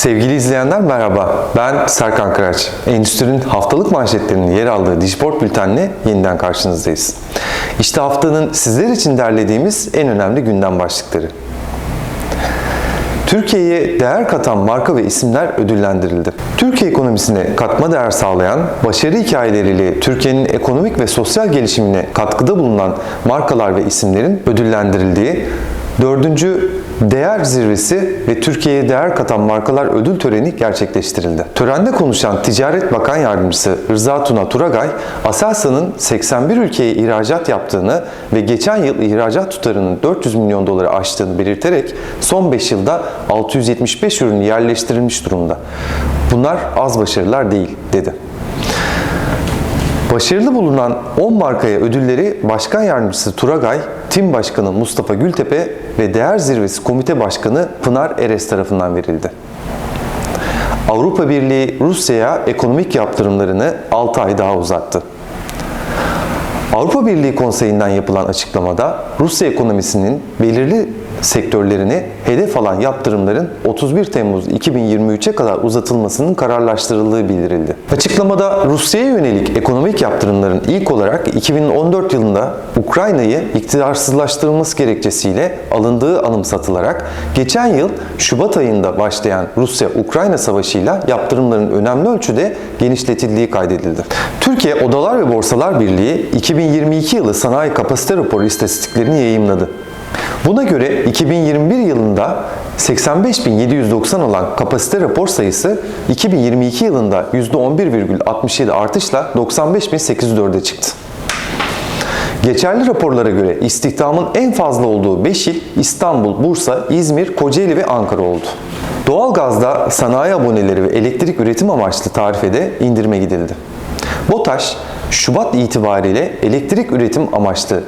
Sevgili izleyenler merhaba. Ben Serkan Kıraç. Endüstrinin haftalık manşetlerinin yer aldığı Dijport Bülten'le yeniden karşınızdayız. İşte haftanın sizler için derlediğimiz en önemli gündem başlıkları. Türkiye'ye değer katan marka ve isimler ödüllendirildi. Türkiye ekonomisine katma değer sağlayan, başarı hikayeleriyle Türkiye'nin ekonomik ve sosyal gelişimine katkıda bulunan markalar ve isimlerin ödüllendirildiği 4. Değer Zirvesi ve Türkiye'ye değer katan markalar ödül töreni gerçekleştirildi. Törende konuşan Ticaret Bakan Yardımcısı Rıza Tuna Turagay, Aselsan'ın 81 ülkeye ihracat yaptığını ve geçen yıl ihracat tutarının 400 milyon doları aştığını belirterek son 5 yılda 675 ürün yerleştirilmiş durumda. Bunlar az başarılar değil, dedi. Başarılı bulunan 10 markaya ödülleri Başkan Yardımcısı Turagay, Tim Başkanı Mustafa Gültepe ve Değer Zirvesi Komite Başkanı Pınar Eres tarafından verildi. Avrupa Birliği Rusya'ya ekonomik yaptırımlarını 6 ay daha uzattı. Avrupa Birliği Konseyi'nden yapılan açıklamada Rusya ekonomisinin belirli sektörlerini hedef alan yaptırımların 31 Temmuz 2023'e kadar uzatılmasının kararlaştırıldığı bildirildi. Açıklamada Rusya'ya yönelik ekonomik yaptırımların ilk olarak 2014 yılında Ukrayna'yı iktidarsızlaştırılması gerekçesiyle alındığı anımsatılarak geçen yıl Şubat ayında başlayan Rusya-Ukrayna savaşıyla yaptırımların önemli ölçüde genişletildiği kaydedildi. Türkiye Odalar ve Borsalar Birliği 2022 yılı sanayi kapasite raporu istatistiklerini yayımladı. Buna göre 2021 yılında 85.790 olan kapasite rapor sayısı 2022 yılında %11,67 artışla 95.804'e çıktı. Geçerli raporlara göre istihdamın en fazla olduğu 5 il İstanbul, Bursa, İzmir, Kocaeli ve Ankara oldu. Doğalgazda sanayi aboneleri ve elektrik üretim amaçlı tarifede indirime gidildi. BOTAŞ, Şubat itibariyle elektrik üretim amaçlı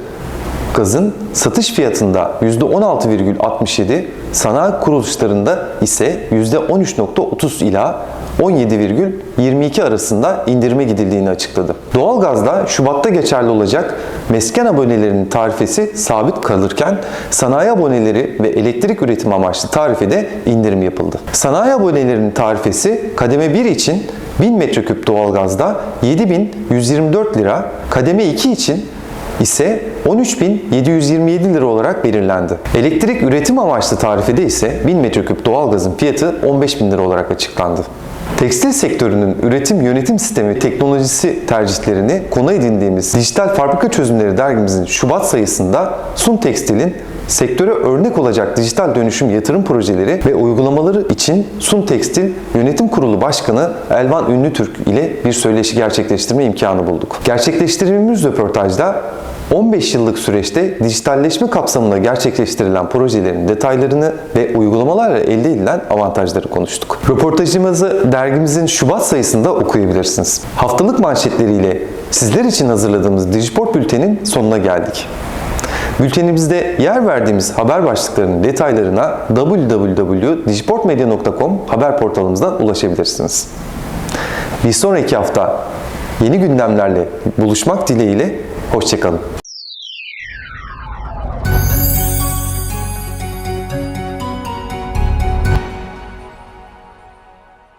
gazın satış fiyatında %16,67, sanayi kuruluşlarında ise %13,30 ila 17,22 arasında indirime gidildiğini açıkladı. Doğalgazda Şubat'ta geçerli olacak mesken abonelerinin tarifesi sabit kalırken sanayi aboneleri ve elektrik üretim amaçlı tarifede indirim yapıldı. Sanayi abonelerinin tarifesi kademe 1 için 1000 metreküp doğalgazda 7124 lira, kademe 2 için ise 13.727 lira olarak belirlendi. Elektrik üretim amaçlı tarifede ise 1000 metreküp doğalgazın fiyatı 15.000 lira olarak açıklandı. Tekstil sektörünün üretim yönetim sistemi teknolojisi tercihlerini konu edindiğimiz Dijital Fabrika Çözümleri dergimizin Şubat sayısında Sun Tekstil'in sektöre örnek olacak dijital dönüşüm yatırım projeleri ve uygulamaları için Sun Tekstil Yönetim Kurulu Başkanı Elvan Ünlütürk ile bir söyleşi gerçekleştirme imkanı bulduk. Gerçekleştirdiğimiz röportajda 15 yıllık süreçte dijitalleşme kapsamında gerçekleştirilen projelerin detaylarını ve uygulamalarla elde edilen avantajları konuştuk. Röportajımızı dergimizin Şubat sayısında okuyabilirsiniz. Haftalık manşetleriyle sizler için hazırladığımız Dijiport Bülten'in sonuna geldik. Bültenimizde yer verdiğimiz haber başlıklarının detaylarına www.dijiportmedia.com haber portalımızdan ulaşabilirsiniz. Bir sonraki hafta yeni gündemlerle buluşmak dileğiyle hoşçakalın.